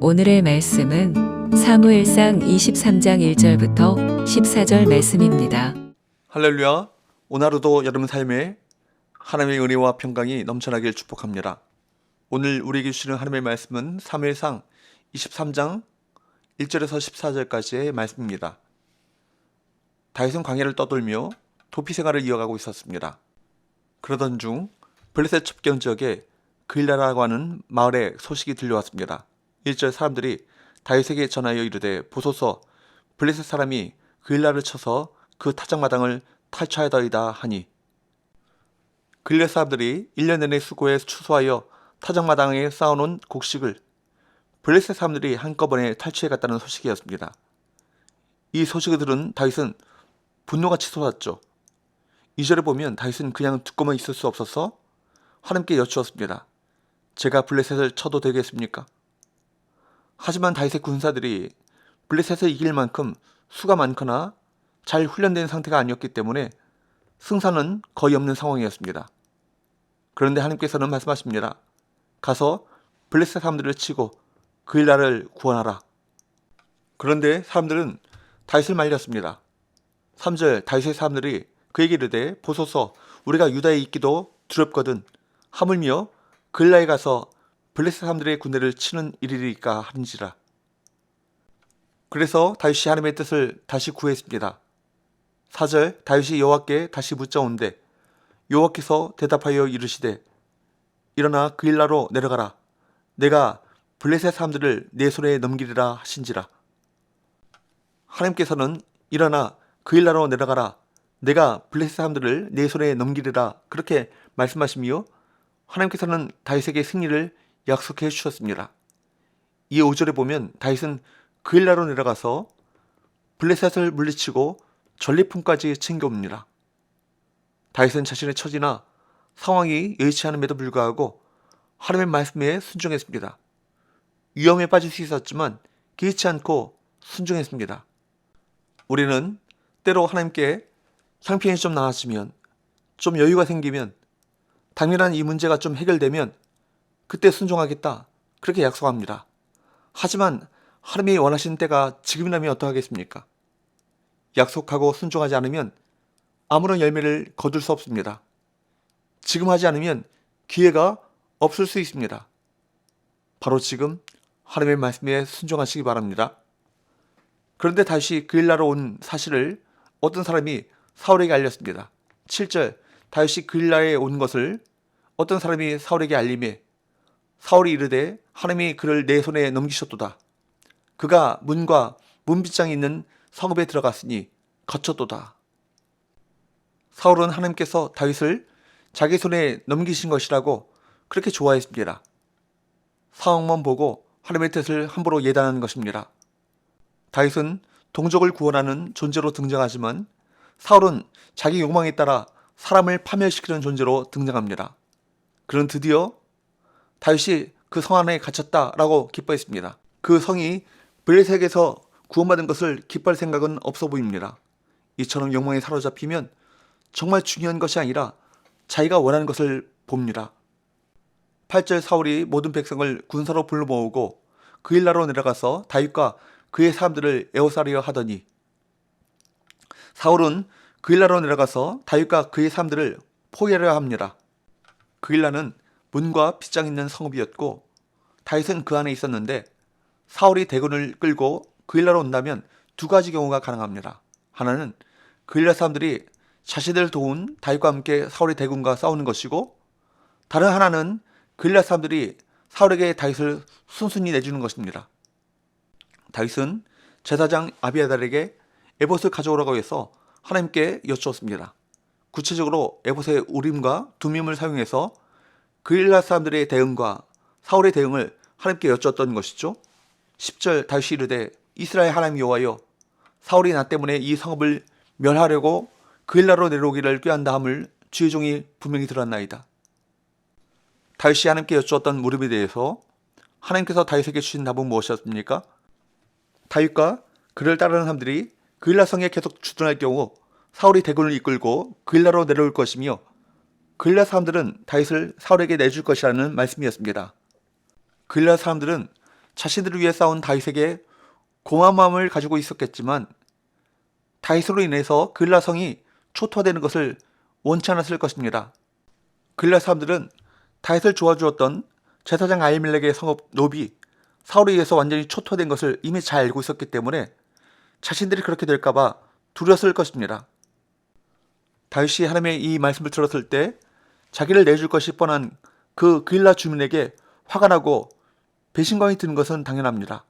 오늘의 말씀은 사무엘상 23장 1절부터 14절 말씀입니다. 할렐루야. 오늘 하루도 여러분 삶에 하나님의 은혜와 평강이 넘쳐나길 축복합니다. 오늘 우리에게 주시는 하나님의 말씀은 사무엘상 23장 1절에서 14절까지의 말씀입니다. 다윗은 광야를 떠돌며 도피 생활을 이어가고 있었습니다. 그러던 중 블레셋 첩경 지역에 그일라라고 하는 마을에 소식이 들려왔습니다. 1절 사람들이 다윗에게 전하여 이르되 보소서 블레셋 사람이 그일라를 쳐서 그 타작마당을 탈취하여다이다 하니 글렛 사람들이 1년 내내 수고해 추수하여 타작마당에 쌓아놓은 곡식을 블레셋 사람들이 한꺼번에 탈취해 갔다는 소식이었습니다. 이 소식을 들은 다윗은 분노가 치솟았죠. 2절에 보면 다윗은 그냥 듣고만 있을 수 없어서 하나님께 여쭈었습니다. 제가 블레셋을 쳐도 되겠습니까? 하지만 다윗의 군사들이 블레셋을 이길 만큼 수가 많거나 잘 훈련된 상태가 아니었기 때문에 승산은 거의 없는 상황이었습니다. 그런데 하나님께서는 말씀하십니다. 가서 블레셋 사람들을 치고 그일 나를 구원하라. 그런데 사람들은 다윗을 말렸습니다. 3절 다윗의 사람들이 그에게 이르되 보소서 우리가 유다에 있기도 두렵거든 하물며 글라에 가서 블레셋 사람들의 군대를 치는 일이리까 하는지라. 그래서 다윗이 하나님의 뜻을 다시 구했습니다. 4절 다윗이 여호와께 다시 묻자온데 여호와께서 대답하여 이르시되 일어나 그일라로 내려가라 내가 블레셋 사람들을 내 손에 넘기리라 하신지라 하나님께서는 일어나 그일라로 내려가라 내가 블레셋 사람들을 내 손에 넘기리라 그렇게 말씀하시며 하나님께서는 다윗에게 승리를 약속해 주셨습니다. 이 5절에 보면 다윗은 그일라로 내려가서 블레셋을 물리치고 전리품까지 챙겨옵니다. 다윗은 자신의 처지나 상황이 여의치 않음에도 불구하고 하나님의 말씀에 순종했습니다. 위험에 빠질 수 있었지만 개의치 않고 순종했습니다. 우리는 때로 하나님께 형편이 좀 나아지면 좀 여유가 생기면 당연한 이 문제가 좀 해결되면 그때 순종하겠다 그렇게 약속합니다. 하지만 하나님이 원하시는 때가 지금이라면 어떡하겠습니까? 약속하고 순종하지 않으면 아무런 열매를 거둘 수 없습니다. 지금 하지 않으면 기회가 없을 수 있습니다. 바로 지금 하나님의 말씀에 순종하시기 바랍니다. 그런데 다시 그일라로 온 사실을 어떤 사람이 사울에게 알렸습니다. 7절 다윗이 그일라에 온 것을 어떤 사람이 사울에게 알림해 사울이 이르되 하나님이 그를 내 손에 넘기셨도다. 그가 문과 문빗장이 있는 성읍에 들어갔으니 거쳤도다. 사울은 하나님께서 다윗을 자기 손에 넘기신 것이라고 그렇게 좋아했습니다. 상황만 보고 하나님의 뜻을 함부로 예단하는 것입니다. 다윗은 동족을 구원하는 존재로 등장하지만 사울은 자기 욕망에 따라 사람을 파멸시키는 존재로 등장합니다. 그는 드디어 다윗이 그 성 안에 갇혔다라고 기뻐했습니다. 그 성이 블레셋에서 구원받은 것을 기뻐할 생각은 없어 보입니다. 이처럼 욕망에 사로잡히면 정말 중요한 것이 아니라 자기가 원하는 것을 봅니다. 8절 사울이 모든 백성을 군사로 불러 모으고 그일라로 내려가서 다윗과 그의 사람들을 에워싸려 하더니 사울은 그일라로 내려가서 다윗과 그의 사람들을 포위하려 합니다. 그일라는 문과 빗장 있는 성읍이었고 다윗은 그 안에 있었는데 사울이 대군을 끌고 그일라로 온다면 두 가지 경우가 가능합니다. 하나는 그일라 사람들이 자신을 도운 다윗과 함께 사울의 대군과 싸우는 것이고 다른 하나는 그일라 사람들이 사울에게 다윗을 순순히 내주는 것입니다. 다윗은 제사장 아비아달에게 에봇을 가져오라고 해서 하나님께 여쭈었습니다. 구체적으로 에봇의 우림과 두밈을 사용해서 그일라 사람들의 대응과 사울의 대응을 하나님께 여쭈었던 것이죠. 10절 다윗이 이르되 이스라엘 하나님 여호와여 사울이 나 때문에 이 성읍을 멸하려고 그일라로 내려오기를 꾀한다 함을 주의 종이 분명히 들었나이다. 다윗이 하나님께 여쭈었던 무릎에 대해서 하나님께서 다윗에게 주신 답은 무엇이었습니까? 다윗과 그를 따르는 사람들이 그일라 성에 계속 주둔할 경우 사울이 대군을 이끌고 그일라로 내려올 것이며 그일라 사람들은 다윗을 사울에게 내줄 것이라는 말씀이었습니다. 그일라 사람들은 자신들을 위해 싸운 다윗에게 고마운 마음을 가지고 있었겠지만 다윗으로 인해서 그일라 성이 초토화되는 것을 원치 않았을 것입니다. 그일라 사람들은 다윗을 도와주었던 제사장 아이멜렉의 성읍 노비 사울에 의해서 완전히 초토화된 것을 이미 잘 알고 있었기 때문에 자신들이 그렇게 될까봐 두려웠을 것입니다. 다윗이 하나님의 이 말씀을 들었을 때 자기를 내줄 것이 뻔한 그 그일라 주민에게 화가 나고 배신감이 드는 것은 당연합니다.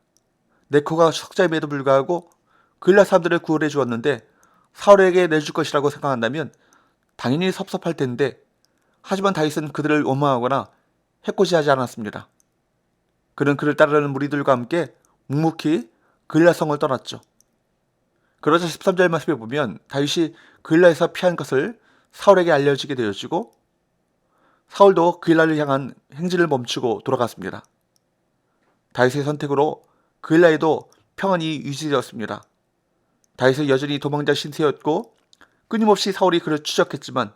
네코가 석자임에도 불구하고 그일라 사람들을 구원해 주었는데 사울에게 내줄 것이라고 생각한다면 당연히 섭섭할 텐데 하지만 다윗은 그들을 원망하거나 해코지하지 않았습니다. 그는 그를 따르는 무리들과 함께 묵묵히 그일라 성을 떠났죠. 그러자 13절 말씀에 보면 다윗이 그일라에서 피한 것을 사울에게 알려지게 되어지고 사울도 그일라를 향한 행진을 멈추고 돌아갔습니다. 다윗의 선택으로 그일라에도 평안이 유지되었습니다. 다윗은 여전히 도망자 신세였고 끊임없이 사울이 그를 추적했지만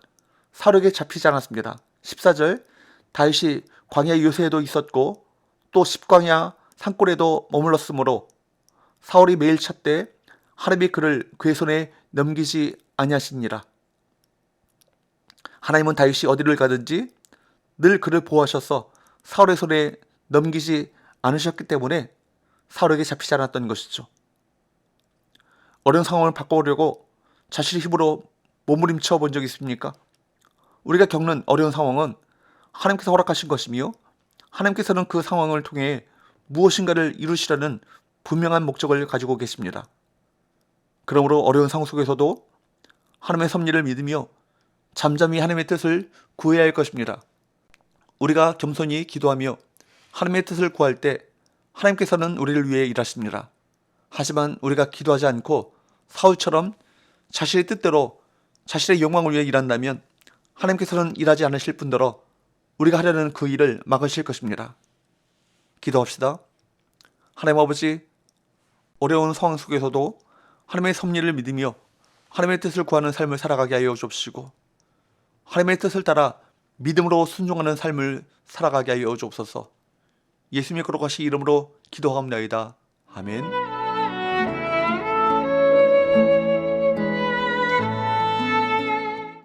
사울에게 잡히지 않았습니다. 14절 다윗이 광야 요새에도 있었고 또 십광야 산골에도 머물렀으므로 사울이 매일 찾되 하나님이 그를 그의 손에 넘기지 아니하시니라. 하나님은 다윗이 어디를 가든지 늘 그를 보호하셔서 사울의 손에 넘기지 않으셨기 때문에 사울에게 잡히지 않았던 것이죠. 어려운 상황을 바꿔보려고 자신의 힘으로 몸부림쳐 본적 있습니까? 우리가 겪는 어려운 상황은 하나님께서 허락하신 것이며 하나님께서는 그 상황을 통해 무엇인가를 이루시라는 분명한 목적을 가지고 계십니다. 그러므로 어려운 상황 속에서도 하나님의 섭리를 믿으며 잠잠히 하나님의 뜻을 구해야 할 것입니다. 우리가 겸손히 기도하며 하나님의 뜻을 구할 때 하나님께서는 우리를 위해 일하십니다. 하지만 우리가 기도하지 않고 사울처럼 자신의 뜻대로 자신의 영광을 위해 일한다면 하나님께서는 일하지 않으실 뿐더러 우리가 하려는 그 일을 막으실 것입니다. 기도합시다. 하나님 아버지, 어려운 상황 속에서도 하나님의 섭리를 믿으며 하나님의 뜻을 구하는 삶을 살아가게 하여 주옵시고 하나님의 뜻을 따라 믿음으로 순종하는 삶을 살아가게 하여 주옵소서. 예수님의 거룩하신 이름으로 기도하옵나이다. 아멘.